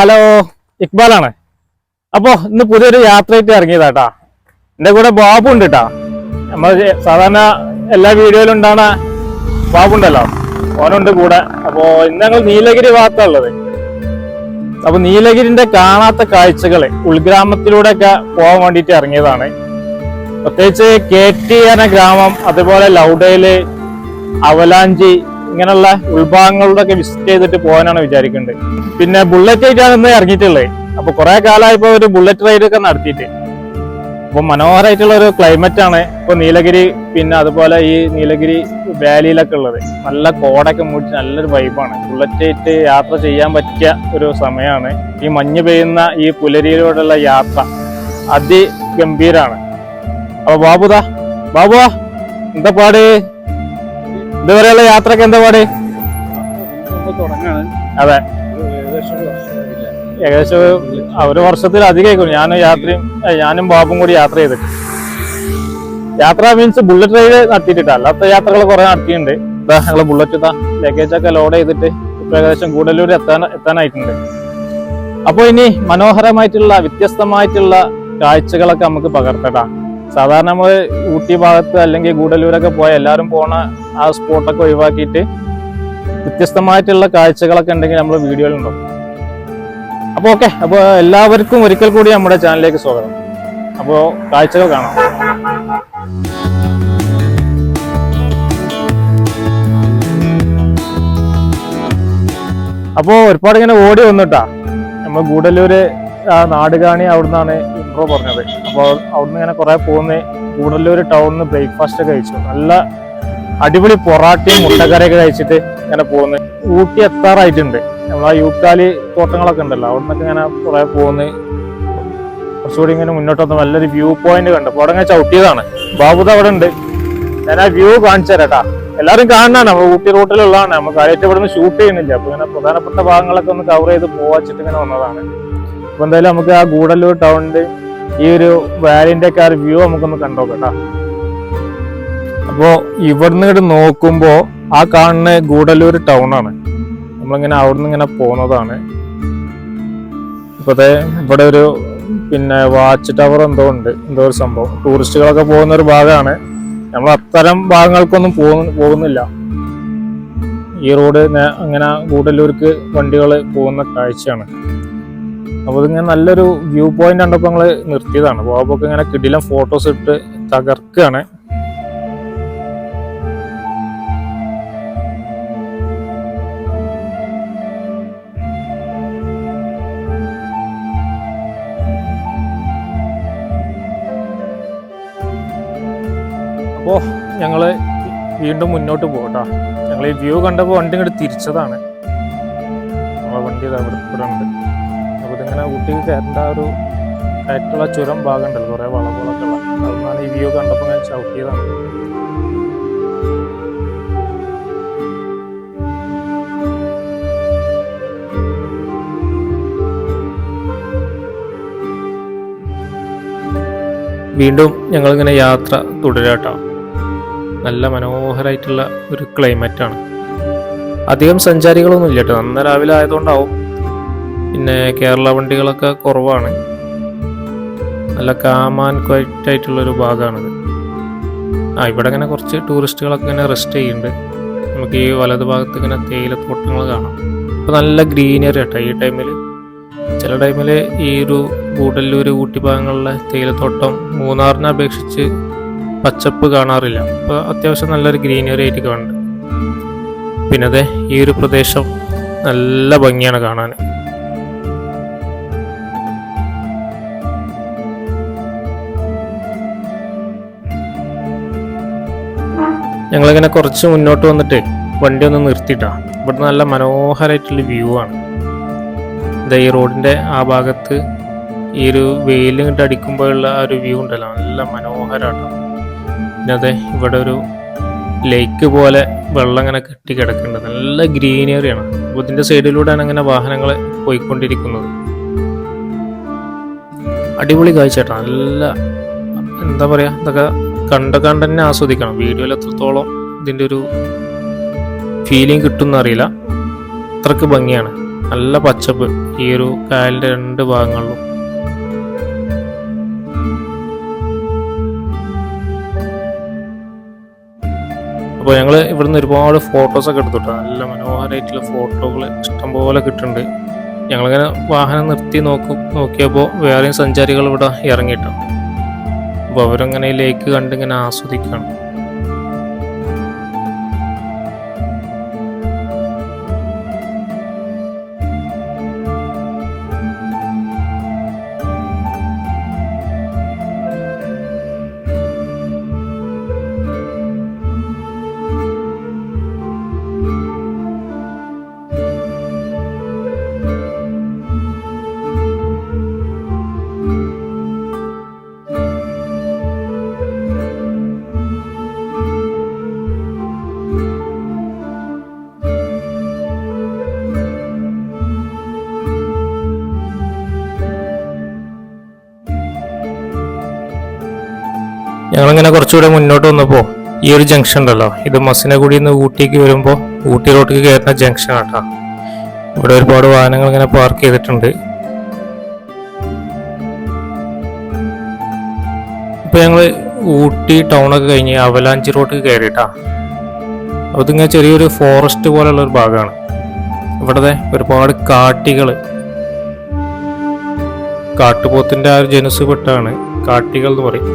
Hello ഇക്ബാലാണ്. അപ്പോ ഇന്ന് പുതിയൊരു യാത്രയായിട്ട് ഇറങ്ങിയതാട്ടാ. എന്റെ കൂടെ ബാബു ഉണ്ട് കേട്ടാ നമ്മൾ സാധാരണ എല്ലാ വീഡിയോയിലും ഉണ്ടാണ് ബാബു ഉണ്ടല്ലോ. ഓനുണ്ട് കൂടെ. അപ്പോ ഇന്ന് ഞങ്ങൾ നീലഗിരി ഭാഗത്താണ് ഉള്ളത്. അപ്പൊ നീലഗിരിന്റെ കാണാത്ത കാഴ്ചകൾ ഉൾഗ്രാമത്തിലൂടെ ഒക്കെ പോകാൻ വേണ്ടിയിട്ട് ഇറങ്ങിയതാണ്. പ്രത്യേകിച്ച് കെ ടി എന്ന ഗ്രാമം അതുപോലെ ലൗഡയിൽ അവലാഞ്ചി ഇങ്ങനെയുള്ള ഉൾഭാഗങ്ങളിലൂടെ വിസിറ്റ് ചെയ്തിട്ട് പോകാനാണ് വിചാരിക്കുന്നത് പിന്നെ ബുള്ളറ്റ് ആയിട്ടാണ് ഇന്ന് ഇറങ്ങിയിട്ടുള്ളത്. അപ്പൊ കുറെ കാലമായപ്പോ ഒരു ബുള്ളറ്റ് റൈഡ് ഒക്കെ നടത്തിയിട്ട്. അപ്പൊ മനോഹരമായിട്ടുള്ള ഒരു ക്ലൈമറ്റ് ആണ് ഇപ്പൊ നീലഗിരി പിന്നെ അതുപോലെ ഈ നീലഗിരി വാലിയിലൊക്കെ ഉള്ളത്. നല്ല കോടൊക്കെ മൂടി നല്ലൊരു വൈബാണ് ബുള്ളറ്റ് ആയിട്ട് യാത്ര ചെയ്യാൻ പറ്റിയ ഒരു സമയമാണ് ഈ മഞ്ഞ് പെയ്യുന്ന ഈ പുലരിയിലൂടെയുള്ള യാത്ര അതിഗംഭീരാണ്. അപ്പൊ ബാബുദാ ബാബുവാ എന്താ പാട്? ഇതുവരെയുള്ള യാത്രയ്ക്ക് എന്താ പാട്? അതെ. ഏകദേശം ഒരു വർഷത്തിൽ അധികം ഞാനും യാത്രയും ഞാനും ബാബും കൂടി യാത്ര ചെയ്തിട്ട് യാത്ര മീൻസ് ബുള്ളറ്റ് റൈഡ് നടത്തിയിട്ടില്ല അല്ലാത്ത യാത്രകൾ കുറെ നടത്തിയിട്ടുണ്ട്. ഇതാ ഞങ്ങൾ ബുള്ളറ്റ് ഇതാ ലഗേജ് ഒക്കെ ലോഡ് ചെയ്തിട്ട് ഇപ്പൊ ഏകദേശം ഗൂഡല്ലൂർ എത്താൻ എത്താനായിട്ടുണ്ട്. അപ്പോൾ ഇനി മനോഹരമായിട്ടുള്ള വ്യത്യസ്തമായിട്ടുള്ള കാഴ്ചകളൊക്കെ നമുക്ക് പകർത്തട്ടാ സാധാരണ നമ്മൾ ഊട്ടി ഭാഗത്ത് അല്ലെങ്കിൽ ഗൂഡല്ലൂരൊക്കെ പോയാൽ എല്ലാവരും പോണ ആ സ്പോട്ടൊക്കെ ഒഴിവാക്കിയിട്ട് വ്യത്യസ്തമായിട്ടുള്ള കാഴ്ചകളൊക്കെ ഉണ്ടെങ്കിൽ നമ്മൾ വീഡിയോയിലുണ്ടാവും അപ്പോൾ ഓക്കെ അപ്പോൾ എല്ലാവർക്കും ഒരിക്കൽ കൂടി നമ്മുടെ ചാനലിലേക്ക് സ്വാഗതം. അപ്പോൾ കാഴ്ചകൾ കാണാം. അപ്പോൾ ഒരുപാട് ഇങ്ങനെ ഓടി വന്നിട്ടാ നമ്മൾ ഗൂഡല്ലൂര് ആ നാടുകാണി അവിടുന്നാണ് ഇൻട്രോ പറഞ്ഞത്. അപ്പോൾ അവിടുന്ന് ഇങ്ങനെ കുറെ പോകുന്ന ഗൂഡല്ലൂര് ടൗണിൽ നിന്ന് ബ്രേക്ക്ഫാസ്റ്റ് കഴിച്ചു. നല്ല അടിപൊളി പൊറാട്ടയും മുട്ടക്കറിയൊക്കെ കഴിച്ചിട്ട് ഇങ്ങനെ പോകുന്നു ഊട്ടി എത്താറായിട്ടുണ്ട്. നമ്മൾ ആ യൂക്കാലി തോട്ടങ്ങളൊക്കെ ഉണ്ടല്ലോ അവിടെ നിന്നൊക്കെ ഇങ്ങനെ കുറെ പോകുന്നു കുറച്ചുകൂടി ഇങ്ങനെ മുന്നോട്ട് വന്ന് നല്ലൊരു വ്യൂ പോയിന്റ് കണ്ടു. അപ്പോൾ അവിടെ ഇങ്ങനെ ചവിട്ടിയതാണ്. ബാബുദ അവിടെ ഉണ്ട്. ഞാൻ ആ വ്യൂ കാണിച്ചു തരാട്ടാ. എല്ലാവരും കാണാനാണ് നമ്മൾ ഊട്ടി റൂട്ടിലുള്ളതാണ് നമ്മൾ കാര്യമായിട്ട് നിന്ന് ഷൂട്ട് ചെയ്യുന്നില്ല. അപ്പോൾ ഇങ്ങനെ പ്രധാനപ്പെട്ട ഭാഗങ്ങളൊക്കെ ഒന്ന് കവർ ചെയ്ത് പോവാച്ചിട്ട് ഇങ്ങനെ വന്നതാണ്. അപ്പൊ എന്തായാലും നമുക്ക് ആ ഗൂഡല്ലൂർ ടൗണിന്റെ ഈ ഒരു വാലിന്റെ ഒക്കെ ആ വ്യൂ നമുക്കൊന്ന് കണ്ടോക്കട്ടാ അപ്പോ ഇവിടുന്ന് ഇങ്ങോട്ട് നോക്കുമ്പോ ആ കാണുന്ന ഗൂഡല്ലൂർ ടൗൺ ആണ് നമ്മളിങ്ങനെ അവിടുന്ന് ഇങ്ങനെ പോകുന്നതാണ് ഇപ്പത്തെ ഇവിടെ ഒരു പിന്നെ വാച്ച് ടവർ എന്തോ ഉണ്ട്. എന്തോ ഒരു സംഭവം. ടൂറിസ്റ്റുകളൊക്കെ പോകുന്ന ഒരു ഭാഗമാണ് നമ്മൾ അത്തരം ഭാഗങ്ങൾക്കൊന്നും പോകുന്ന പോകുന്നില്ല. ഈ റോഡ് അങ്ങനെ ഗൂഡല്ലൂർക്ക് വണ്ടികൾ പോകുന്ന കാഴ്ചയാണ്. അപ്പോൾ ഇതിങ്ങനെ നല്ലൊരു വ്യൂ പോയിന്റ് കണ്ടപ്പോൾ ഞങ്ങൾ നിർത്തിയതാണ്. പോകുമ്പോൾ ഇങ്ങനെ കിടിലം ഫോട്ടോസ് ഇട്ട് തകർക്കുകയാണ് അപ്പോൾ ഞങ്ങൾ വീണ്ടും മുന്നോട്ട് പോകട്ടോ. ഞങ്ങൾ ഈ വ്യൂ കണ്ടപ്പോൾ വണ്ടി ഇങ്ങോട്ട് തിരിച്ചതാണ്. നമ്മളെ വണ്ടി ഇവിടെ ഇവിടെ ഉണ്ട്. അപ്പോൾ ഇതിങ്ങനെ ഊട്ടിക്ക് കയറേണ്ട ഒരു കയറ്റുള്ള ചുരം ഭാഗം ഉണ്ടല്ലോ കുറേ വളവുകളൊക്കെ ഉള്ള. അതൊന്നാണ് ഈ വ്യൂ കണ്ടപ്പോൾ ഞാൻ ചവിട്ടിയതാണ് വീണ്ടും ഞങ്ങളിങ്ങനെ യാത്ര തുടരാട്ടോ. നല്ല മനോഹരമായിട്ടുള്ള ഒരു ക്ലൈമറ്റാണ് അധികം സഞ്ചാരികളൊന്നും ഇല്ല കേട്ടോ. നന്ന രാവിലെ ആയതുകൊണ്ടാവും പിന്നെ കേരള വണ്ടികളൊക്കെ കുറവാണ്. നല്ല കാമാൻ ക്വൈറ്റ് ആയിട്ടുള്ള ഒരു ഭാഗമാണിത് ആ ഇവിടെ ഇങ്ങനെ കുറച്ച് ടൂറിസ്റ്റുകളൊക്കെ ഇങ്ങനെ റെസ്റ്റ് ചെയ്യുന്നുണ്ട്. നമുക്ക് ഈ വലത് ഭാഗത്ത് ഇങ്ങനെ തേയിലത്തോട്ടങ്ങൾ കാണാം. അപ്പോൾ നല്ല ഗ്രീനറി കേട്ടോ ഈ ടൈമിൽ ചില ടൈമിൽ ഈ ഒരു ഗൂഡല്ലൂർ ഊട്ടി ഭാഗങ്ങളിലെ തേയിലത്തോട്ടം മൂന്നാറിനെ അപേക്ഷിച്ച് പച്ചപ്പ് കാണാറില്ല. അപ്പോൾ അത്യാവശ്യം നല്ലൊരു ഗ്രീനറി ആയിട്ട് കാണുന്നുണ്ട്. പിന്നെ അതെ ഈ ഒരു പ്രദേശം നല്ല ഭംഗിയാണ് കാണാൻ. ഞങ്ങളിങ്ങനെ കുറച്ച് മുന്നോട്ട് വന്നിട്ട് വണ്ടി ഒന്ന് നിർത്തിയിട്ടാണ് ഇവിടെ നല്ല മനോഹരമായിട്ടുള്ള വ്യൂ ആണ്. ഇതാ ഈ റോഡിന്റെ ആ ഭാഗത്ത് ഈ ഒരു വെയിൽ ഇങ്ങോട്ട് അടിക്കുമ്പോഴുള്ള ആ ഒരു വ്യൂ ഉണ്ടല്ലോ. നല്ല മനോഹരമാണ് പിന്നെ അതെ ഇവിടെ ഒരു ലേക്ക് പോലെ വെള്ളം ഇങ്ങനെ കെട്ടി കിടക്കുന്നുണ്ട്. നല്ല ഗ്രീനറിയാണ് അപ്പോൾ ഇതിന്റെ സൈഡിലൂടെയാണ് അങ്ങനെ വാഹനങ്ങൾ പോയിക്കൊണ്ടിരിക്കുന്നത്. അടിപൊളി കാഴ്ച കേട്ടോ നല്ല എന്താ പറയുക ഇതൊക്കെ കണ്ട കണ്ട് തന്നെ ആസ്വദിക്കണം. വീഡിയോയിൽ എത്രത്തോളം ഇതിന്റെ ഒരു ഫീലിംഗ് കിട്ടുമെന്ന് അറിയില്ല അത്രയ്ക്ക് ഭംഗിയാണ്. നല്ല പച്ചപ്പ് ഈ ഒരു കായലിന്റെ രണ്ട് ഭാഗങ്ങളിലും. അപ്പോൾ ഞങ്ങൾ ഇവിടുന്ന് ഒരുപാട് ഫോട്ടോസൊക്കെ ഒക്കെ എടുത്തിട്ടു. നല്ല മനോഹരമായിട്ടുള്ള ഫോട്ടോകൾ ഇഷ്ടംപോലെ കിട്ടുന്നുണ്ട്. ഞങ്ങളിങ്ങനെ വാഹനം നിർത്തി നോക്കും നോക്കിയപ്പോൾ വേറെയും സഞ്ചാരികൾ ഇവിടെ ഇറങ്ങിയിട്ടാണ് അപ്പോൾ അവരങ്ങനെ ലേക്ക് കണ്ടിങ്ങനെ ആസ്വദിക്കുകയാണ് ഞങ്ങളിങ്ങനെ കുറച്ചുകൂടെ മുന്നോട്ട് വന്നപ്പോൾ ഈ ഒരു ജംഗ്ഷൻ ഉണ്ടല്ലോ. ഇത് മസിനഗുഡിയിൽ നിന്ന് ഊട്ടിക്ക് വരുമ്പോൾ ഊട്ടി റോട്ടിക്ക് കയറുന്ന ജംഗ്ഷൻ ആട്ടോ. ഇവിടെ ഒരുപാട് വാഹനങ്ങൾ ഇങ്ങനെ പാർക്ക് ചെയ്തിട്ടുണ്ട്. ഇപ്പം ഞങ്ങൾ ഊട്ടി ടൗണൊക്കെ കഴിഞ്ഞ് അവലാഞ്ചി റോട്ടിൽ കയറിയിട്ടാ അതിങ്ങനെ ചെറിയൊരു ഫോറസ്റ്റ് പോലെയുള്ള ഒരു ഭാഗമാണ് ഇവിടത്തെ ഒരുപാട് കാട്ടികൾ കാട്ടുപോത്തിന്റെ ആ ഒരു ജനുസ് പെട്ടാണ് കാട്ടികൾ എന്ന് പറയും.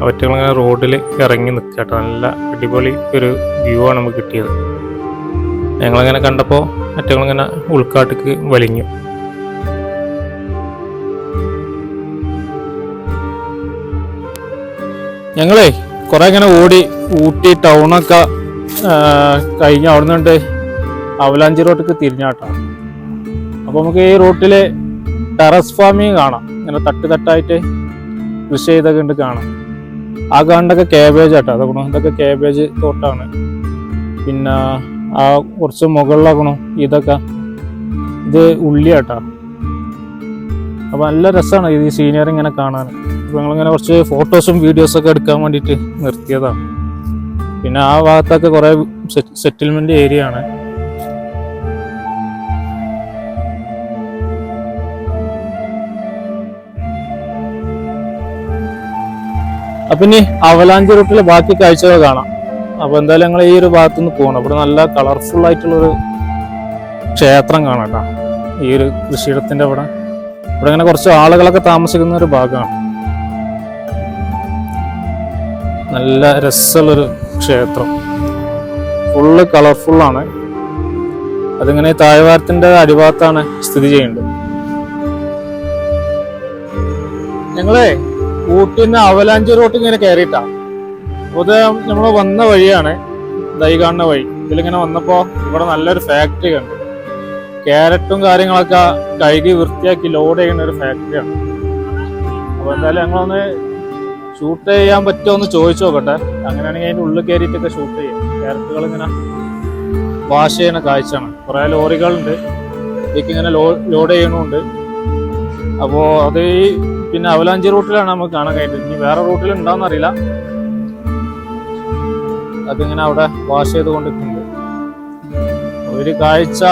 അവറ്റകളിങ്ങനെ റോഡിൽ ഇറങ്ങി നിൽക്കുക കേട്ടോ. നല്ല അടിപൊളി ഒരു വ്യൂ ആണ് നമുക്ക് കിട്ടിയത്. ഞങ്ങളിങ്ങനെ കണ്ടപ്പോൾ മറ്റങ്ങളിങ്ങനെ ഉൾക്കാട്ടിക്ക് വലിഞ്ഞു. ഞങ്ങളേ കുറെ ഇങ്ങനെ ഓടി ഊട്ടി ടൗണൊക്കെ കഴിഞ്ഞ് അവിടെ നിന്നുണ്ട് അവലാഞ്ചി റോട്ടിക്ക് തിരിഞ്ഞാട്ടോ അപ്പൊ നമുക്ക് ഈ റൂട്ടിൽ ടെറസ് ഫാമിങ് കാണാം. ഇങ്ങനെ തട്ട് തട്ടായിട്ട് കൃഷി ചെയ്തൊക്കെ ഉണ്ട് കാണാം. ആ കാണുന്നതൊക്കെ കാബേജ് ആട്ടോ. അതൊക്കെ ഇതൊക്കെ കാബേജ് തോട്ടാണ്. പിന്നെ ആ കുറച്ച് മുകളിലാക്കണം ഇതൊക്കെ ഇത് ഉള്ളിയാട്ടാ. അപ്പൊ നല്ല രസമാണ് ഈ സീനിയർ ഇങ്ങനെ കാണാൻ. അപ്പൊ ഞങ്ങളിങ്ങനെ കുറച്ച് ഫോട്ടോസും വീഡിയോസും ഒക്കെ എടുക്കാൻ വേണ്ടിയിട്ട് നിർത്തിയതാണ് പിന്നെ ആ ഭാഗത്തൊക്കെ കുറെ സെറ്റിൽമെന്റ് ഏരിയ ആണ്. അപ്പൊ ഇനി അവലാഞ്ചി റൂട്ടിലെ ബാക്കി കാഴ്ചകൾ കാണാം. അപ്പൊ എന്തായാലും ഞങ്ങൾ ഈ ഒരു ഭാഗത്തു നിന്ന് പോകണം ഇവിടെ നല്ല കളർഫുൾ ആയിട്ടുള്ള ഒരു ക്ഷേത്രം കാണാം കേട്ടോ ഈ ഒരു കൃഷിയിടത്തിന്റെ അവിടെ. ഇവിടെ ഇങ്ങനെ കുറച്ച് ആളുകളൊക്കെ താമസിക്കുന്ന ഒരു ഭാഗമാണ്. നല്ല രസമുള്ളൊരു ക്ഷേത്രം. ഫുള്ള് കളർഫുള്ളാണ് അതിങ്ങനെ താഴ്വാരത്തിന്റെ അടിഭാഗത്താണ് സ്ഥിതി ചെയ്യുന്നത്. ഞങ്ങളെ ഊട്ടിന്ന് അവലാഞ്ചി റോട്ട് ഇങ്ങനെ കയറിയിട്ടാ അത് നമ്മൾ വന്ന വഴിയാണ് ദൈ വഴി. ഇതിലിങ്ങനെ വന്നപ്പോ ഇവിടെ നല്ലൊരു ഫാക്ടറി ഉണ്ട് ക്യാരറ്റും കാര്യങ്ങളൊക്കെ കഴുകി വൃത്തിയാക്കി ലോഡ് ചെയ്യുന്ന ഒരു ഫാക്ടറിയാണ് അപ്പൊ എന്തായാലും ഞങ്ങളൊന്ന് ഷൂട്ട് ചെയ്യാൻ പറ്റുമോ എന്ന് ചോദിച്ചു നോക്കട്ടെ. അങ്ങനെയാണെങ്കിൽ അതിന്റെ ഉള്ളിൽ കയറിയിട്ടൊക്കെ ഷൂട്ട് ചെയ്യാം. ക്യാരറ്റുകൾ ഇങ്ങനെ വാഷ് ചെയ്യുന്ന കാഴ്ചയാണ്. കുറെ ലോറികളുണ്ട്. ഇതൊക്കെ ഇങ്ങനെ ലോഡ് ചെയ്യണമുണ്ട് അപ്പോ അത് ഈ പിന്നെ അവലാഞ്ചി റൂട്ടിലാണ് നമുക്ക് കാണാൻ കഴിയുന്നത് ഇനി വേറെ റൂട്ടിൽ അറിയില്ല. അതിങ്ങനെ അവിടെ വാഷ് ചെയ്ത് കൊണ്ടിരിക്കുന്നുണ്ട് ഒരു കാഴ്ച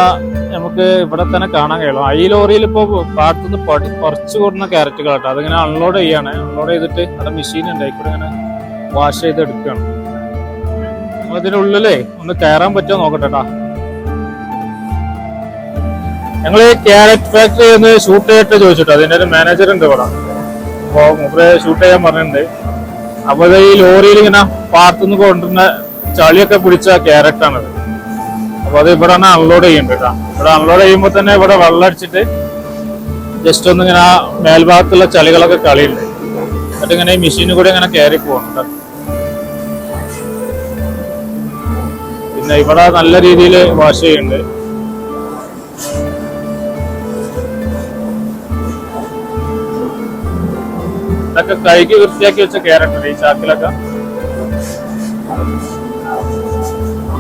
നമുക്ക് ഇവിടെ തന്നെ കാണാൻ കഴിയുള്ളൂ ഈ ലോറിയിൽ ഇപ്പോൾ പാടത്തുനിന്ന് പടി പറിച്ചു കൊടുക്കുന്ന ക്യാരറ്റുകൾ കേട്ടോ. അതിങ്ങനെ അൺലോഡ് ചെയ്യാണ്. അൺലോഡ് ചെയ്തിട്ട് അവിടെ മെഷീൻ ഉണ്ട്. ഇവിടെ ഇങ്ങനെ വാഷ് ചെയ്ത് എടുക്കുകയാണ് നമ്മൾ ഉള്ളിലേ ഒന്ന് കയറാൻ പറ്റുമോ നോക്കട്ടെ ട്ടാ. ഞങ്ങൾ ഈ ക്യാരറ്റ് ഫാക്ടറി ഒന്ന് ഷൂട്ട് ചെയ്തിട്ട് ചോദിച്ചിട്ടോ അതിന്റെ ഒരു മാനേജർ ഉണ്ട് ഇവിടെ. അപ്പോ മൂപ്പര് ഷൂട്ട് ചെയ്യാൻ പറഞ്ഞിട്ടുണ്ട്. അപ്പൊ ഇത് ഈ ലോറിയിൽ ഇങ്ങനെ പാർത്തുനിന്ന് കൊണ്ടുവരുന്ന ചളിയൊക്കെ പിടിച്ച ക്യാരറ്റാണത് അപ്പൊ അത് ഇവിടെ അൺലോഡ് ചെയ്യുന്നുണ്ട് കേട്ടോ. ഇവിടെ അൺലോഡ് ചെയ്യുമ്പോൾ തന്നെ ഇവിടെ വെള്ളം അടിച്ചിട്ട് ജസ്റ്റ് ഒന്ന് ഇങ്ങനെ മേൽഭാഗത്തുള്ള ചളികളൊക്കെ കളിയുണ്ട് എന്നിട്ട് ഇങ്ങനെ ഈ മെഷീനിൽ കൂടെ ഇങ്ങനെ കയറി പോകുന്നുണ്ട് പിന്നെ ഇവിടെ നല്ല രീതിയിൽ വാഷ് ചെയ്യുന്നുണ്ട്. ഇതൊക്കെ കഴുകി വൃത്തിയാക്കി വെച്ച ക്യാരറ്റ് ഈ ചാക്കിലൊക്കെ.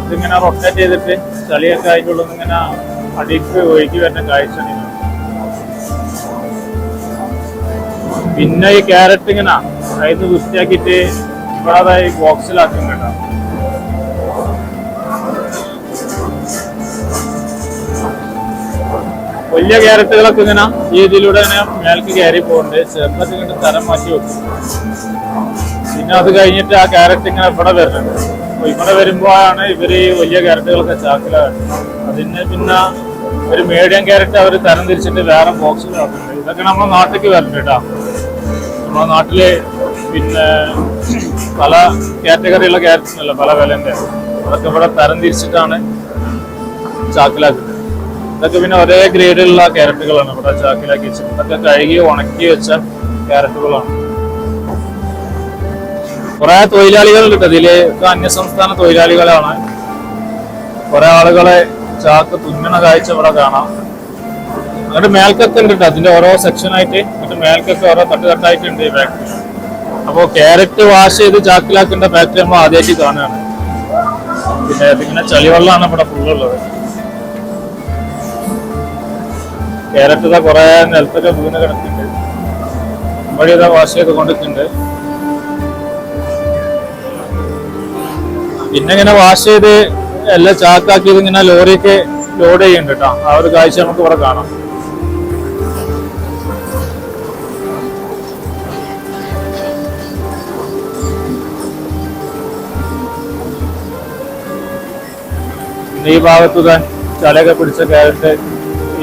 ഇതിങ്ങനെ റൊട്ടേറ്റ് ചെയ്തിട്ട് ചളിയൊക്കെ അതിന്റെ ഉള്ളിൽ ഇങ്ങനെ അടിക്ക് ഒഴുകി വരുന്ന കാഴ്ച പിന്നെ ഈ ക്യാരറ്റ് ഇങ്ങനെ അതിന് വൃത്തിയാക്കിയിട്ട് ഇവിടെ അതായി ബോക്സിലാക്കും കേട്ടോ. വലിയ ക്യാരറ്റുകളൊക്കെ ഇങ്ങനെ ഈ ഇതിലൂടെ ഇങ്ങനെ മേൽക്ക് കയറി പോകുന്നുണ്ട് ചെറുതൊക്കെ ഇങ്ങനെ തരം മാറ്റി വെക്കും. പിന്നെ അത് കഴിഞ്ഞിട്ട് ആ ക്യാരറ്റ് ഇങ്ങനെ ഇവിടെ വരുന്നുണ്ട്. അപ്പൊ ഇവിടെ വരുമ്പോഴാണ് ഇവർ ഈ വലിയ ക്യാരറ്റുകളൊക്കെ ചാക്കിലാണ് അതിന് പിന്നെ ഒരു മീഡിയം ക്യാരറ്റ് അവർ തരം തിരിച്ചിട്ട് വേറെ ബോക്സിൽ ബോക്സിലാക്കുന്നുണ്ട് ഇതൊക്കെ നമ്മുടെ നാട്ടിലേക്ക് വരുന്നുണ്ട് കേട്ടോ. നമ്മുടെ നാട്ടിൽ പിന്നെ പല കാറ്റഗറിയുള്ള ക്യാരറ്റ്സ് ഉണ്ടല്ലോ പല വിലന്റെ. അതൊക്കെ ഇവിടെ തരം തിരിച്ചിട്ടാണ് ചാക്കിലാക്കുന്നത്. ഇതൊക്കെ പിന്നെ ഒരേ ഗ്രേഡിലുള്ള ക്യാരറ്റുകളാണ്. ഇവിടെ ചാക്കിലാക്കി വെച്ചത് ഇതൊക്കെ കഴുകി ഉണക്കി വെച്ച ക്യാരറ്റുകളാണ്. കുറെ തൊഴിലാളികളുണ്ട് ട്ടോ ഇതിൽ അന്യസംസ്ഥാന തൊഴിലാളികളാണ്. കുറെ ആളുകളെ ചാക്ക് തുന്നണ കാഴ്ച ഇവിടെ കാണാം. എന്നിട്ട് മേൽക്കൊക്കെ ഉണ്ട് കേട്ടോ. അതിന്റെ ഓരോ സെക്ഷനായിട്ട് എന്നിട്ട് മേൽക്കൊക്കെ ഓരോ തട്ട് തട്ടായിട്ടുണ്ട് ഈ ഫാക്ടറി അപ്പോൾ ക്യാരറ്റ് വാഷ് ചെയ്ത് ചാക്കിലാക്കേണ്ട ഫാക്ടറി നമ്മൾ ആദ്യമായിട്ട് കാണുകയാണ്. പിന്നെ ഇതിങ്ങനെ ചളിവെള്ളമാണ് ഇവിടെ ഫുള്ളുള്ളത് ഇതാ കുറെ നിലത്തൊക്കെ വീണ് കിടക്കുന്നുണ്ട്. വഴിയുടെ ചെയ്ത് കൊണ്ടിട്ടുണ്ട്. പിന്നെ ഇങ്ങനെ വാഷ് ചെയ്ത് എല്ലാം ചാക്കാക്കിയത് ഇങ്ങനെ ലോറിയൊക്കെ ലോഡ് ചെയ്യുന്നുണ്ട് കേട്ടോ. ആ ഒരു കാഴ്ച നമുക്ക് ഇവിടെ കാണാം. ഈ ഭാഗത്ത് താൻ ചലയൊക്കെ പിടിച്ച ക്യാരറ്റ്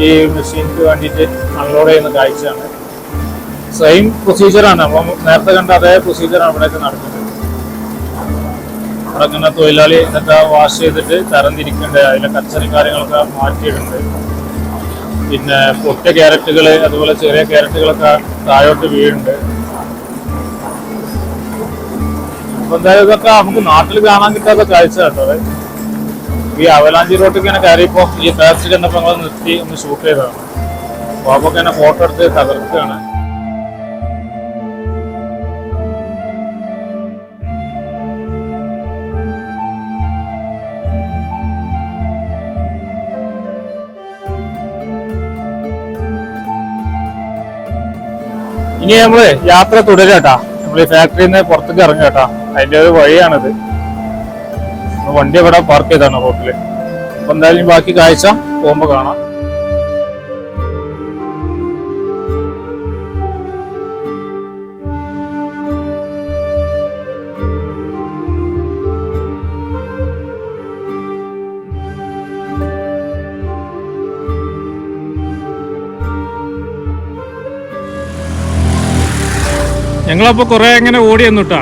ഈ മെഷീനിക്ക് വേണ്ടിയിട്ട് അൺലോഡ് ചെയ്യുന്ന കാഴ്ചയാണ്. സെയിം പ്രൊസീജിയറാണ് നമ്മൾ നേരത്തെ കണ്ട അതേ പ്രൊസീജിയറാണ് ഇവിടെയൊക്കെ നടക്കുന്നത്. ഇങ്ങനെ തൊഴിലാളി ഇതൊക്കെ വാഷ് ചെയ്തിട്ട് തരംതിരിക്കേണ്ട. അതിലെ കച്ചറി കാര്യങ്ങളൊക്കെ മാറ്റിയിട്ടുണ്ട്. പിന്നെ പൊട്ടിയ ക്യാരറ്റുകൾ അതുപോലെ ചെറിയ ക്യാരറ്റുകളൊക്കെ താഴോട്ട് വീഴുന്നുണ്ട് അപ്പം എന്തായാലും ഇതൊക്കെ നമുക്ക് നാട്ടിൽ കാണാൻ കിട്ടാത്ത കാഴ്ച കേട്ടോ. ഈ അവലാഞ്ചി റോട്ടിൽ ഇങ്ങനെ കയറിയപ്പോ ഈ ഫാസ്റ്റ് ചെന്നപ്പോൾ ഞങ്ങൾ നിർത്തി ഒന്ന് ഷൂട്ട് ചെയ്തതാണ്. അപ്പൊ ഇങ്ങനെ ഫോട്ടോ എടുത്ത് തകർക്കുകയാണ്. ഇനി നമ്മൾ യാത്ര തുടരാട്ടാ നമ്മൾ ഈ ഫാക്ടറിയിൽ നിന്ന് പുറത്തേക്ക് ഇറങ്ങുക കേട്ടാ. അതിന്റെ ഒരു വഴിയാണിത്. വണ്ടി ഇവിടെ പാർക്ക് ചെയ്താണ് റോട്ടിൽ അപ്പൊ എന്തായാലും ബാക്കി കാഴ്ച പോകുമ്പോ കാണാം. ഞങ്ങളപ്പോ കുറേ അങ്ങനെ ഓടി വന്നിട്ടാ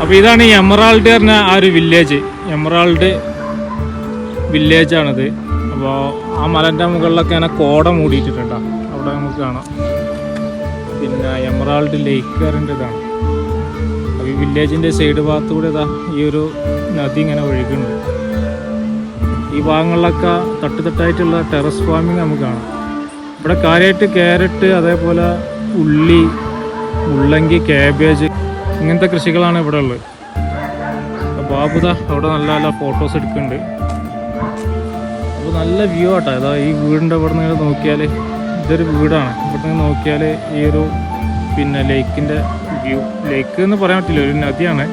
അപ്പോൾ ഇതാണ് ഈ എമറാൾഡ് ആ ഒരു വില്ലേജ് എമറാൾഡ് വില്ലേജ് ആണിത് അപ്പോൾ ആ മലന്റെ മുകളിലൊക്കെ അങ്ങനെ കോട മൂടിയിട്ടിട്ടുണ്ടോ. അവിടെ നമുക്ക് കാണാം. പിന്നെ എമറാൾഡ് ലേക്ക് പറഞ്ഞിട്ട് ഇതാണ്. അപ്പോൾ ഈ വില്ലേജിന്റെ സൈഡ് ഭാഗത്തൂടെ ഇതാ ഈ ഒരു നദി ഇങ്ങനെ ഒഴുകുന്നുണ്ട്. ഈ ഭാഗങ്ങളിലൊക്കെ തട്ടുതട്ടായിട്ടുള്ള ടെറസ് ഫാമിംഗ് നമുക്ക് കാണാം. ഇവിടെ കാര്യമായിട്ട് ക്യാരറ്റ് അതേപോലെ ഉള്ളി മുള്ളങ്കി കാബേജ് ഇങ്ങനത്തെ കൃഷികളാണ് ഇവിടെ ഉള്ളത്. ബാബുദ അവിടെ നല്ല നല്ല ഫോട്ടോസ് എടുക്കുന്നുണ്ട്. അപ്പോൾ നല്ല വ്യൂ ആട്ടോ. ഇതാ ഈ വീടിന്റെ അവിടെ നിന്ന് നോക്കിയാൽ ഇതൊരു വീടാണ്. ഇവിടെ നിന്ന് നോക്കിയാൽ ഈ ഒരു പിന്നെ ലേക്കിന്റെ വ്യൂ ലേക്ക് എന്ന് പറയാൻ പറ്റില്ല ഒരു നദിയാണ്.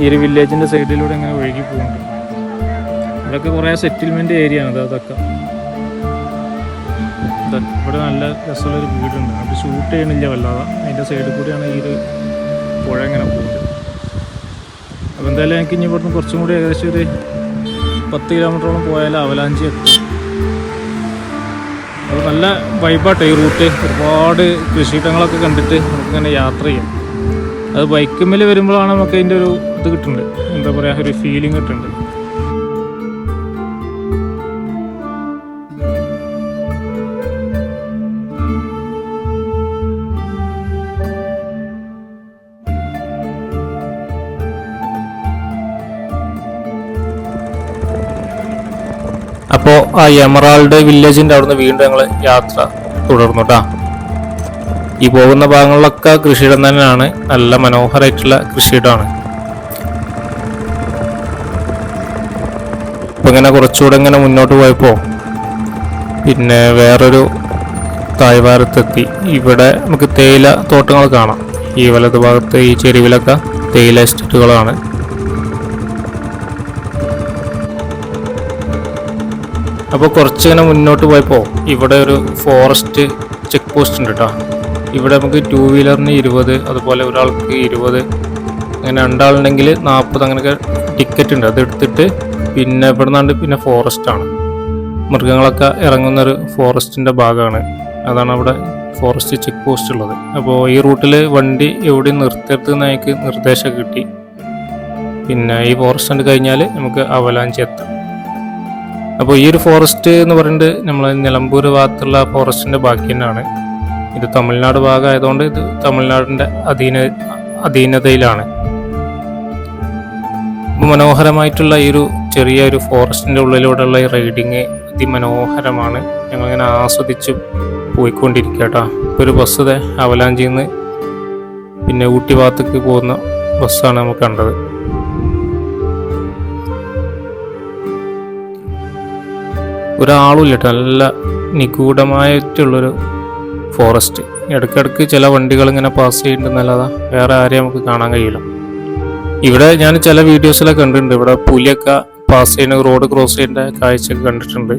ഈ ഒരു വില്ലേജിന്റെ സൈഡിലൂടെ ഇങ്ങനെ ഒഴുകി പോകുന്നുണ്ട് ഇവിടെയൊക്കെ കുറേ സെറ്റിൽമെന്റ് ഏരിയ ആണ് അതൊക്കെ ഇവിടെ നല്ല രസമുള്ളൊരു വീടുണ്ട്. അത് ഷൂട്ട് ചെയ്യണില്ല വല്ലാതെ. അതിന്റെ സൈഡിൽ കൂടിയാണ് ഈ ഒരു പുഴ ഇങ്ങനെ പോകുന്നത് അപ്പോൾ എന്തായാലും എനിക്ക് ഇനി ഇവിടുന്ന് കുറച്ചും കൂടി ഏകദേശം ഒരു പത്ത് കിലോമീറ്ററോളം പോയാൽ അവലാഞ്ചി എത്തും. അപ്പോൾ നല്ല വൈബാട്ടോ ഈ റൂട്ട് ഒരുപാട് കൃഷിയിടങ്ങളൊക്കെ കണ്ടിട്ട് നമുക്കിങ്ങനെ യാത്ര ചെയ്യാം. അത് ബൈക്കുമ്മേൽ വരുമ്പോഴാണ് നമുക്ക് അതിന്റെ ഒരു ഇത് കിട്ടുന്നത്. എന്താ പറയുക ഒരു ഫീലിംഗ് കിട്ടുന്നുണ്ട് അപ്പോൾ ആ എമറാൾഡ് വില്ലേജിന്റെ അവിടുന്ന് വീണ്ടും ഞങ്ങൾ യാത്ര തുടർന്നു ഈ പോകുന്ന ഭാഗങ്ങളിലൊക്കെ കൃഷിയിടം തന്നെയാണ്. നല്ല മനോഹരമായിട്ടുള്ള കൃഷിയിടമാണ് ഇപ്പം ഇങ്ങനെ കുറച്ചുകൂടെ ഇങ്ങനെ മുന്നോട്ട് പോയപ്പോൾ പിന്നെ വേറൊരു തായ്വാരത്തെത്തി ഇവിടെ നമുക്ക് തേയില തോട്ടങ്ങൾ കാണാം. ഈ വലത് ഭാഗത്ത് ഈ ചെരുവിലൊക്കെ തേയില എസ്റ്റേറ്റുകളാണ് അപ്പോൾ കുറച്ചിങ്ങനെ മുന്നോട്ട് പോയപ്പോൾ ഇവിടെ ഒരു ഫോറസ്റ്റ് ചെക്ക് പോസ്റ്റ് ഉണ്ട് കേട്ടോ ഇവിടെ നമുക്ക് ടൂ വീലറിന് ഇരുപത് അതുപോലെ ഒരാൾക്ക് ഇരുപത് അങ്ങനെ രണ്ടാളുണ്ടെങ്കിൽ നാൽപ്പത് അങ്ങനെയൊക്കെ ടിക്കറ്റ് ഉണ്ട്. അത് എടുത്തിട്ട് പിന്നെ ഇവിടെ നിന്നാണ്ട് പിന്നെ ഫോറസ്റ്റ് ആണ്. മൃഗങ്ങളൊക്കെ ഇറങ്ങുന്നൊരു ഫോറസ്റ്റിന്റെ ഭാഗമാണ് അതാണ് അവിടെ ഫോറസ്റ്റ് ചെക്ക് പോസ്റ്റ് ഉള്ളത്. അപ്പോൾ ഈ റൂട്ടിൽ വണ്ടി എവിടെ നിർത്തരുത് എന്ന് എനിക്ക് നിർദ്ദേശം കിട്ടി. പിന്നെ ഈ ഫോറസ്റ്റ് കണ്ട് കഴിഞ്ഞാൽ നമുക്ക് അവലാഞ്ചി എത്താം. അപ്പോൾ ഈ ഒരു ഫോറസ്റ്റ് എന്ന് പറയുന്നത് നമ്മൾ നിലമ്പൂർ ഭാഗത്തുള്ള ഫോറസ്റ്റിന്റെ ബാക്കി തന്നെയാണ്. ഇത് തമിഴ്നാട് ഭാഗമായതുകൊണ്ട് ഇത് തമിഴ്നാടിന്റെ അധീന അധീനതയിലാണ്. മനോഹരമായിട്ടുള്ള ഈ ഒരു ചെറിയ ഒരു ഫോറസ്റ്റിന്റെ ഉള്ളിലൂടെയുള്ള ഈ റൈഡിങ് അതിമനോഹരമാണ്. ഞങ്ങളിങ്ങനെ ആസ്വദിച്ച് പോയിക്കൊണ്ടിരിക്കുക കേട്ടോ ഇപ്പോൾ ഒരു ബസ് അവലാഞ്ചിന്ന് പിന്നെ ഊട്ടി ഭാഗത്തേക്ക് പോകുന്ന ബസ്സാണ് നമുക്ക് കണ്ടത്. ഒരാളും ഇല്ല. നല്ല നിഗൂഢമായിട്ടുള്ളൊരു ഫോറസ്റ്റ്. ഇടയ്ക്കിടയ്ക്ക് ചില വണ്ടികൾ ഇങ്ങനെ പാസ് ചെയ്യുന്നുണ്ടെന്നല്ലാതെ വേറെ ആരെയും നമുക്ക് കാണാൻ കഴിയില്ല. ഇവിടെ ഞാൻ ചില വീഡിയോസിലൊക്കെ കണ്ടിട്ടുണ്ട്. ഇവിടെ പുലിയൊക്കെ പാസ് ചെയ്യുന്ന റോഡ് ക്രോസ് ചെയ്യേണ്ട കാഴ്ചയൊക്കെ കണ്ടിട്ടുണ്ട്.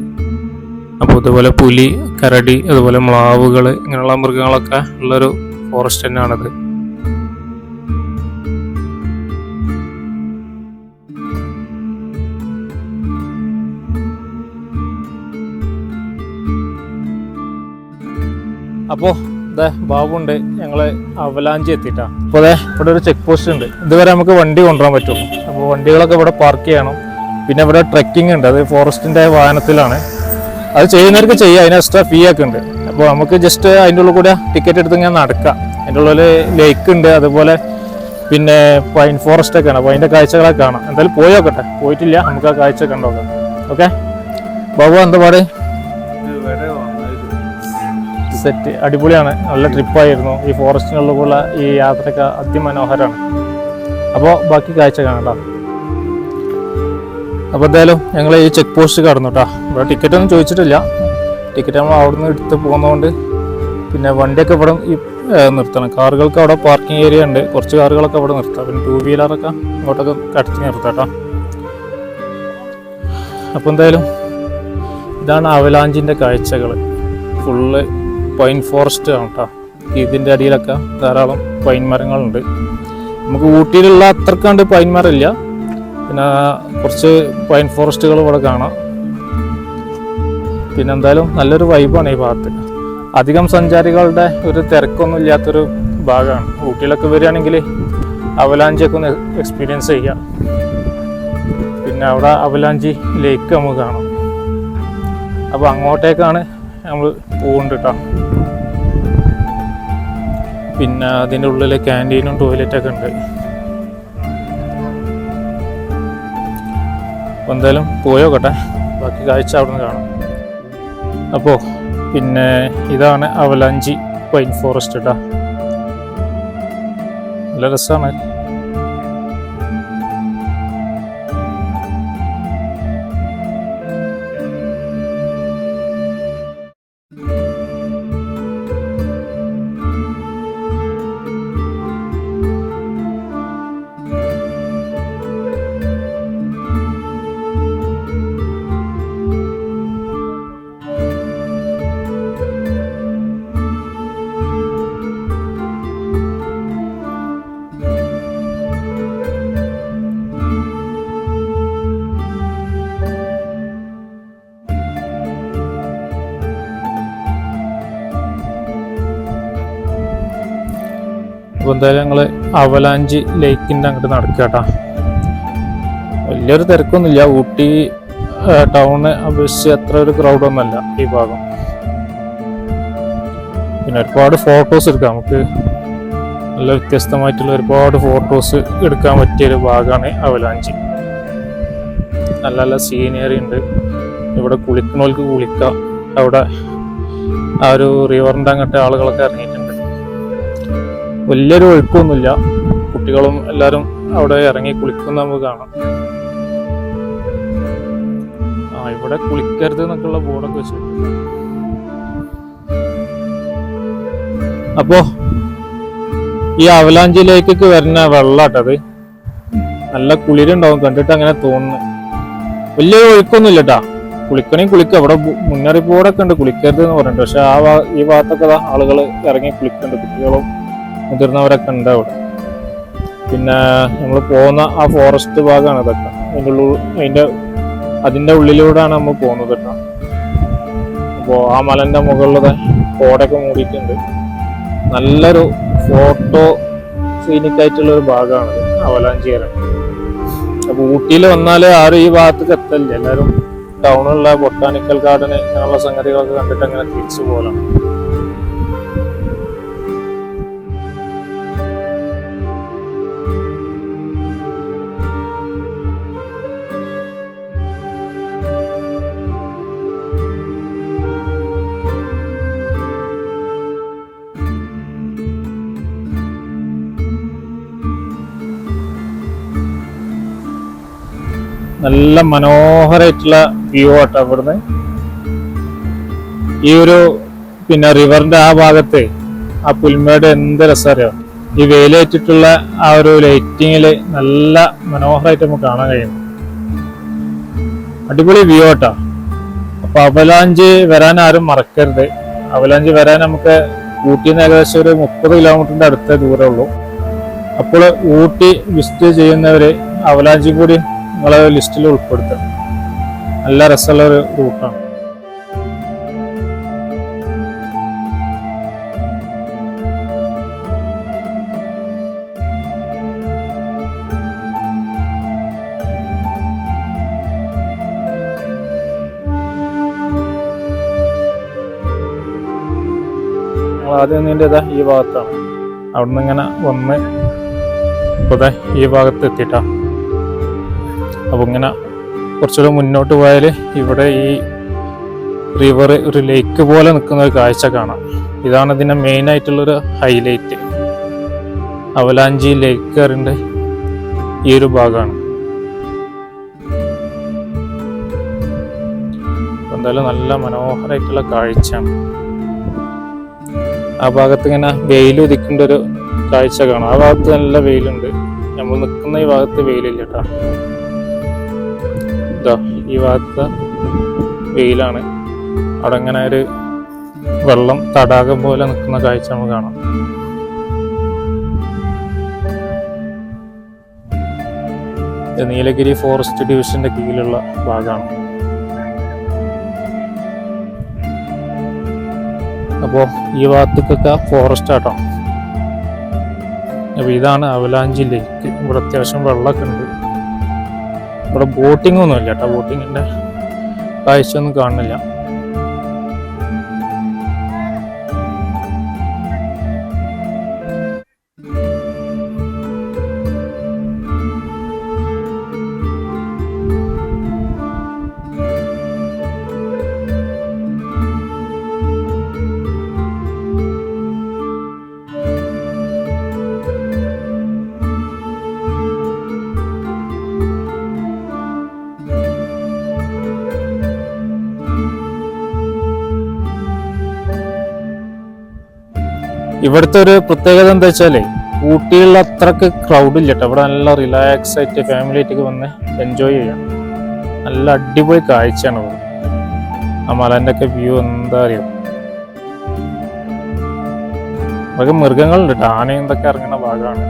അപ്പോൾ ഇതുപോലെ പുലി കരടി അതുപോലെ മ്ലാവുകൾ ഇങ്ങനെയുള്ള മൃഗങ്ങളൊക്കെ ഉള്ളൊരു ഫോറസ്റ്റ് തന്നെയാണിത്. അപ്പോ ഇതേ ബാബുണ്ട്. ഞങ്ങൾ അവലാഞ്ചി എത്തിയിട്ടാ അപ്പൊ അതെ ഇവിടെ ഒരു ചെക്ക് പോസ്റ്റ് ഉണ്ട്. ഇതുവരെ നമുക്ക് വണ്ടി കൊണ്ടുപോകാൻ പറ്റും അപ്പോൾ വണ്ടികളൊക്കെ ഇവിടെ പാർക്ക് ചെയ്യണം. പിന്നെ ഇവിടെ ട്രെക്കിംഗ് ഉണ്ട്. അത് ഫോറസ്റ്റിന്റെ വാഹനത്തിലാണ്. അത് ചെയ്യുന്നവർക്ക് ചെയ്യാം. അതിന് എക്സ്ട്രാ ഫീ ഒക്കെ ഉണ്ട്. അപ്പോൾ നമുക്ക് ജസ്റ്റ് അതിന്റെ ഉള്ളിൽ കൂടെ ടിക്കറ്റ് എടുത്ത് ഇങ്ങനെ നടക്കാം. അതിന്റെ ഉള്ളിൽ ലേക്ക് ഉണ്ട്. അതുപോലെ പിന്നെ പൈൻ ഫോറസ്റ്റ് ഒക്കെ ആണ്. അപ്പോൾ അതിന്റെ കാഴ്ചകളൊക്കെ കാണാം. എന്തായാലും പോയി നോക്കട്ടെ. പോയിട്ടില്ല. നമുക്ക് ആ കാഴ്ച കണ്ടോക്കാം. ഓക്കെ ബാബു എന്താ പാട്? സെറ്റ് അടിപൊളിയാണ്. നല്ല ട്രിപ്പായിരുന്നു ഈ ഫോറസ്റ്റിനുള്ളിലുള്ള ഈ യാത്രയൊക്കെ അതിമനോഹരമാണ് അപ്പോൾ ബാക്കി കാഴ്ച കാണണ്ട അപ്പോൾ എന്തായാലും ഞങ്ങൾ ഈ ചെക്ക് പോസ്റ്റ് കടന്നു കേട്ടോ ഇവിടെ ടിക്കറ്റ് ഒന്നും ചോദിച്ചിട്ടില്ല. ടിക്കറ്റ് നമ്മൾ അവിടെ നിന്ന് എടുത്ത് പോകുന്നതുകൊണ്ട് പിന്നെ വണ്ടിയൊക്കെ ഇവിടെ ഈ നിർത്തണം. കാറുകൾക്ക് അവിടെ പാർക്കിംഗ് ഏരിയ ഉണ്ട്. കുറച്ച് കാറുകളൊക്കെ അവിടെ നിർത്താം. പിന്നെ ടൂ വീലറൊക്കെ ഇങ്ങോട്ടൊക്കെ കടത്തി നിർത്താം കേട്ടോ അപ്പോൾ എന്തായാലും ഇതാണ് അവലാഞ്ചിന്റെ കാഴ്ചകൾ ഫുള്ള് പൈൻ ഫോറസ്റ്റ് ആണ് കേട്ടോ ഇതിന്റെ അടിയിലൊക്കെ ധാരാളം പൈൻ മരങ്ങളുണ്ട്. നമുക്ക് ഊട്ടിയിലുള്ള അത്രക്കാണ്ട് പൈൻ മരമില്ല. പിന്നെ കുറച്ച് പൈൻ ഫോറസ്റ്റുകൾ ഇവിടെ കാണാം. പിന്നെ എന്തായാലും നല്ലൊരു വൈബാണ് ഈ ഭാഗത്ത്. അധികം സഞ്ചാരികളുടെ ഒരു തിരക്കൊന്നും ഇല്ലാത്തൊരു ഭാഗമാണ്. ഊട്ടിയിലൊക്കെ വരികയാണെങ്കിൽ അവലാഞ്ചിയൊക്കെ ഒന്ന് എക്സ്പീരിയൻസ് ചെയ്യാം. പിന്നെ അവിടെ അവലാഞ്ചി ലേക്ക് നമുക്ക് കാണാം. അപ്പോൾ അങ്ങോട്ടേക്കാണ് നമ്മൾ പോകുന്നുണ്ട് കേട്ടോ പിന്നെ അതിന്റെ ഉള്ളിൽ ക്യാന്റീനും ടോയ്ലറ്റൊക്കെ ഉണ്ട്. അപ്പോൾ എന്തായാലും പോയോക്കട്ടെ ബാക്കി കാഴ്ച അവിടെ നിന്ന് കാണാം. അപ്പോൾ പിന്നെ ഇതാണ് അവലാഞ്ചി പൈൻ ഫോറസ്റ്റ് കേട്ടോ നല്ല രസമാണ് അവലാഞ്ചി ലേക്കിന്റെ അങ്ങോട്ട് നടക്കുക കേട്ടോ. വലിയൊരു തിരക്കൊന്നുമില്ല. ഊട്ടി ടൗണ് അപേക്ഷിച്ച് അത്ര ഒരു ക്രൗഡൊന്നുമല്ല ഈ ഭാഗം. പിന്നെ ഒരുപാട് ഫോട്ടോസ് എടുക്കാം. നമുക്ക് നല്ല വ്യത്യസ്തമായിട്ടുള്ള ഒരുപാട് ഫോട്ടോസ് എടുക്കാൻ പറ്റിയ ഒരു ഭാഗമാണ് അവലാഞ്ചി. നല്ല നല്ല സീനറി ഉണ്ട്. ഇവിടെ കുളിക്കുന്നവർക്ക് കുളിക്കാം. അവിടെ ആ ഒരു റിവറിന്റെ അങ്ങോട്ട് ആളുകളൊക്കെ ഇറങ്ങിയിട്ടുണ്ട്. വലിയൊരു ഒഴുക്കൊന്നുമില്ല. കുട്ടികളും എല്ലാവരും അവിടെ ഇറങ്ങി കുളിക്കുന്ന നമുക്ക് കാണാം. ആ ഇവിടെ കുളിക്കരുത് എന്നൊക്കെയുള്ള ബോർഡൊക്കെ വെച്ചു. അപ്പോ ഈ അവലാഞ്ചിയിലേക്കൊക്കെ വരുന്ന വെള്ളാട്ടത് നല്ല കുളിരുണ്ടാവും കണ്ടിട്ട് അങ്ങനെ തോന്നുന്നു. വലിയ ഒഴുക്കൊന്നുമില്ല കേട്ടാ കുളിക്കണമെങ്കിൽ കുളിക്കുക അവിടെ മുന്നറിയിപ്പോടൊക്കെ മുന്നറിയിപ്പ് ഉണ്ട്. കുളിക്കരുത് എന്ന് പറഞ്ഞിട്ട്. പക്ഷെ ആ ഈ ഭാഗത്തൊക്കെ ആളുകൾ ഇറങ്ങി കുളിക്കുന്നുണ്ട്. കുട്ടികളും മുതിർന്നവരൊക്കെ ഉണ്ട് അവിടെ. പിന്നെ നമ്മൾ പോകുന്ന ആ ഫോറസ്റ്റ് ഭാഗമാണ് ഇതൊക്കെ. അതിന്റെ ഉള്ളിൽ അതിന്റെ അതിന്റെ ഉള്ളിലൂടെയാണ് നമ്മൾ പോകുന്നത് കേട്ടോ. അപ്പോൾ ആ മലന്റെ മുകളിലത് കോടയൊക്കെ മൂടിയിട്ടുണ്ട്. നല്ലൊരു ഫോട്ടോ സീനിക്കായിട്ടുള്ളൊരു ഭാഗമാണ് അവലാഞ്ചേരൻ അപ്പോൾ ഊട്ടിയിൽ വന്നാൽ ആരും ഈ ഭാഗത്തേക്ക് എത്തല്ലേ എല്ലാവരും ടൗണിലുള്ള ബൊട്ടാണിക്കൽ ഗാർഡന് അങ്ങനെയുള്ള സംഗതികളൊക്കെ കണ്ടിട്ട് അങ്ങനെ തിരിച്ചു പോകണം നല്ല മനോഹരമായിട്ടുള്ള വ്യൂ ആട്ടോ ഇവിടുന്ന് ഈ ഒരു പിന്നെ റിവറിന്റെ ആ ഭാഗത്ത് ആ പുൽമേട് എന്ത് രസമറിയോ ഈ വെയിലേറ്റിട്ടുള്ള ആ ഒരു ലൈറ്റിങ്ങിൽ നല്ല മനോഹരമായിട്ട് നമുക്ക് കാണാൻ കഴിയും. അടിപൊളി വ്യൂ ആട്ടോ. അപ്പൊ അവലാഞ്ചി വരാൻ ആരും മറക്കരുത്. അവലാഞ്ച് വരാൻ നമുക്ക് ഊട്ടിയിൽ നിന്ന് ഏകദേശം ഒരു മുപ്പത് കിലോമീറ്ററിന്റെ അടുത്തേ ദൂരമുള്ളൂ അപ്പോൾ ഊട്ടി വിസിറ്റ് ചെയ്യുന്നവര് അവലാഞ്ചി കൂടി നിങ്ങളെ ലിസ്റ്റിൽ ഉൾപ്പെടുത്തണം. നല്ല രസമുള്ള ഒരു റൂട്ടാണ് ആദ്യം നിന്റെതാ ഈ ഭാഗത്താണ്. അവിടുന്ന് ഇങ്ങനെ വന്ന് ഇപ്പോൾ ഈ ഭാഗത്ത് എത്തിയിട്ടാ. അപ്പൊ ഇങ്ങനെ കുറച്ചുകൂടെ മുന്നോട്ട് പോയാൽ ഇവിടെ ഈ റിവർ ഒരു ലേക്ക് പോലെ നിൽക്കുന്ന ഒരു കാഴ്ച കാണാം. ഇതാണ് ഇതിന്റെ മെയിൻ ആയിട്ടുള്ളൊരു ഹൈലൈറ്റ് അവലാഞ്ചി ലേക്ക് ഈ ഒരു ഭാഗമാണ്. എന്തായാലും നല്ല മനോഹരമായിട്ടുള്ള കാഴ്ചയാണ്. ആ ഭാഗത്ത് ഇങ്ങനെ വെയിൽ ഉദിക്കേണ്ട ഒരു കാഴ്ച കാണാം. ആ ഭാഗത്ത് നല്ല വെയിലുണ്ട്. നമ്മൾ നിൽക്കുന്ന ഈ ഭാഗത്ത് വെയിലില്ല കേട്ടോ. ഈ ഭാഗത്ത് വെയിലാണ്. അവിടെ അങ്ങനെ ഒരു വെള്ളം തടാകം പോലെ നിൽക്കുന്ന കാഴ്ച നമുക്ക് കാണാം. നീലഗിരി ഫോറസ്റ്റ് ഡിവിഷന്റെ കീഴിലുള്ള ഭാഗമാണ്. അപ്പോൾ ഈ ഭാഗത്തേക്കൊക്കെ ഫോറസ്റ്റ് ആട്ടോ. അപ്പോൾ ഇതാണ് അവലാഞ്ചി ലേക്ക് ഇവിടെ അത്യാവശ്യം വെള്ളമൊക്കെ ഉണ്ട്. ഇവിടെ ബോട്ടിംഗ് ഒന്നും ഇല്ല കേട്ടോ. ബോട്ടിങ്ങിന്റെ കാഴ്ച ഒന്നും കാണുന്നില്ല. ഇവിടുത്തെ ഒരു പ്രത്യേകത എന്താ വെച്ചാലേ ഊട്ടിയിൽ അത്രയ്ക്ക് ക്രൗഡ് ഇല്ല കേട്ടോ ഇവിടെ നല്ല റിലാക്സ് ആയിട്ട് ഫാമിലി ആയിട്ടൊക്കെ വന്ന് എൻജോയ് ചെയ്യാം. നല്ല അടിപൊളി കാഴ്ചയാണ് ഇവിടെ. ആ മലന്റെ ഒക്കെ വ്യൂ എന്താ അറിയാം? അതൊക്കെ മൃഗങ്ങളുണ്ട് ആനയും ഇതൊക്കെ ഇറങ്ങുന്ന ഭാഗമാണ്.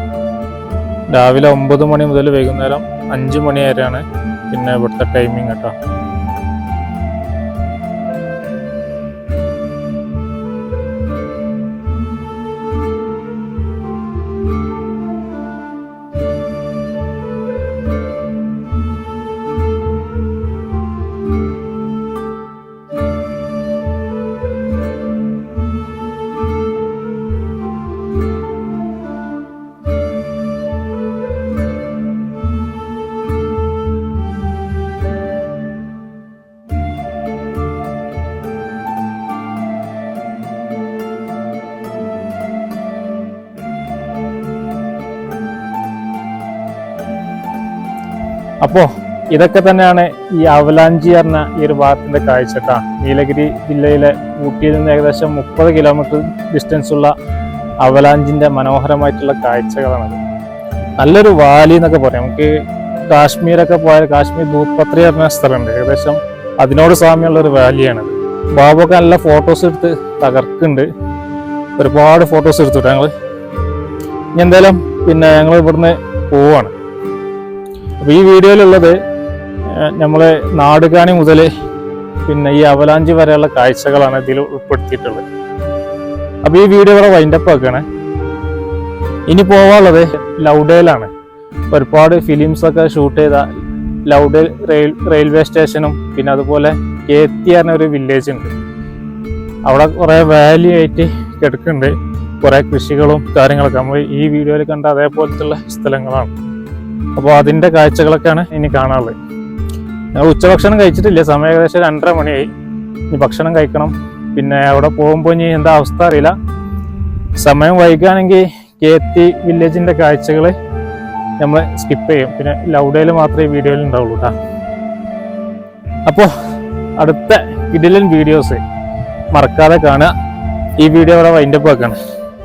രാവിലെ ഒമ്പത് മണി മുതൽ വൈകുന്നേരം അഞ്ച് മണി വരെയാണ് പിന്നെ ഇവിടുത്തെ ടൈമിങ് കേട്ടോ അപ്പോ ഇതൊക്കെ തന്നെയാണ് ഈ അവലാഞ്ചി എന്ന ഈ ഒരു ഭാഗത്തിന്റെ കാഴ്ച നീലഗിരി ജില്ലയിലെ ഊട്ടിയിൽ നിന്ന് ഏകദേശം മുപ്പത് കിലോമീറ്റർ ഡിസ്റ്റൻസ് ഉള്ള അവലാഞ്ചിന്റെ മനോഹരമായിട്ടുള്ള കാഴ്ചകളാണത്. നല്ലൊരു വാലി എന്നൊക്കെ പറയാം. നമുക്ക് കാശ്മീരൊക്കെ പോയാൽ കാശ്മീർ ഭൂപത്രി പറഞ്ഞ സ്ഥലമുണ്ട്. ഏകദേശം അതിനോട് സാമ്യമുള്ള ഒരു വാലിയാണത് ബാബുക്ക് നല്ല ഫോട്ടോസ് എടുത്ത് തകർക്കുന്നുണ്ട്. ഒരുപാട് ഫോട്ടോസ് എടുത്തു ഞങ്ങൾ ഇനി എന്തായാലും പിന്നെ ഞങ്ങൾ ഇവിടുന്ന് പോവാണ്. അപ്പോൾ ഈ വീഡിയോയിലുള്ളത് നമ്മൾ നാടുകാണി മുതൽ പിന്നെ ഈ അവലാഞ്ചി വരെയുള്ള കാഴ്ചകളാണ് ഇതിൽ ഉൾപ്പെടുത്തിയിട്ടുള്ളത്. അപ്പോൾ ഈ വീഡിയോ ഇവിടെ വൈൻഡപ്പ് ആക്കുകയാണ്. ഇനി പോവാനുള്ളത് ലൗഡേലാണ്. ഒരുപാട് ഫിലിംസ് ഒക്കെ ഷൂട്ട് ചെയ്ത ലൗഡേൽ റെയിൽ റെയിൽവേ സ്റ്റേഷനും പിന്നെ അതുപോലെ കേത്തി പറഞ്ഞ ഒരു വില്ലേജ് ഉണ്ട്. അവിടെ കുറേ വാലി ആയിട്ട് കിടക്കുന്നുണ്ട്. കുറേ കൃഷികളും കാര്യങ്ങളൊക്കെ. നമ്മൾ ഈ വീഡിയോയിൽ കണ്ട അതേപോലത്തുള്ള സ്ഥലങ്ങളാണ്. അപ്പോൾ അതിന്റെ കാഴ്ചകളൊക്കെയാണ് ഇനി കാണാനുള്ളത്. ഞങ്ങൾ ഉച്ചഭക്ഷണം കഴിച്ചിട്ടില്ല. സമയം ഏകദേശം രണ്ടര മണിയായി. ഇനി ഭക്ഷണം കഴിക്കണം. പിന്നെ അവിടെ പോകുമ്പോൾ ഇനി എന്താ അവസ്ഥ അറിയില്ല. സമയം വൈകുകയാണെങ്കിൽ കേത്തി വില്ലേജിന്റെ കാഴ്ചകൾ നമ്മൾ സ്കിപ്പ് ചെയ്യും. പിന്നെ ലൗഡയിൽ മാത്രമേ വീഡിയോയിൽ ഉണ്ടാവുള്ളൂ കേട്ടോ. അപ്പോൾ അടുത്ത ഇഡിലിൻ വീഡിയോസ് മറക്കാതെ കാണുക. ഈ വീഡിയോ അവിടെ വൈൻഡപ്പ് ആക്കാണ്.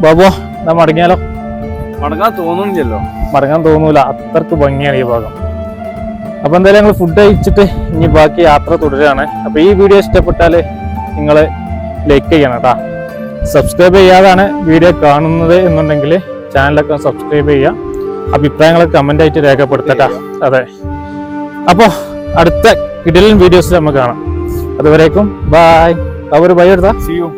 ബാബു എന്നാ മടങ്ങിയാലോ? മടങ്ങാൻ തോന്നുന്നില്ലല്ലോ. മടങ്ങാൻ തോന്നൂല. അത്രയ്ക്ക് ഭംഗിയാണ് ഈ ഭാഗം. അപ്പൊ എന്തായാലും ഞങ്ങൾ ഫുഡ് കഴിച്ചിട്ട് ഇനി ബാക്കി യാത്ര തുടരുകയാണ്. അപ്പൊ ഈ വീഡിയോ ഇഷ്ടപ്പെട്ടാൽ നിങ്ങൾ ലൈക്ക് ചെയ്യണം കേട്ടാ സബ്സ്ക്രൈബ് ചെയ്യാതാണ് വീഡിയോ കാണുന്നത് എന്നുണ്ടെങ്കിൽ ചാനലൊക്കെ സബ്സ്ക്രൈബ് ചെയ്യുക. അഭിപ്രായങ്ങളൊക്കെ ആയിട്ട് രേഖപ്പെടുത്തട്ടാ. അതെ. അപ്പോൾ അടുത്ത കിടിലൻ വീഡിയോസ് നമുക്ക് കാണാം. അതുവരേക്കും ബൈ അവർ ബൈ എടുത്താ. See you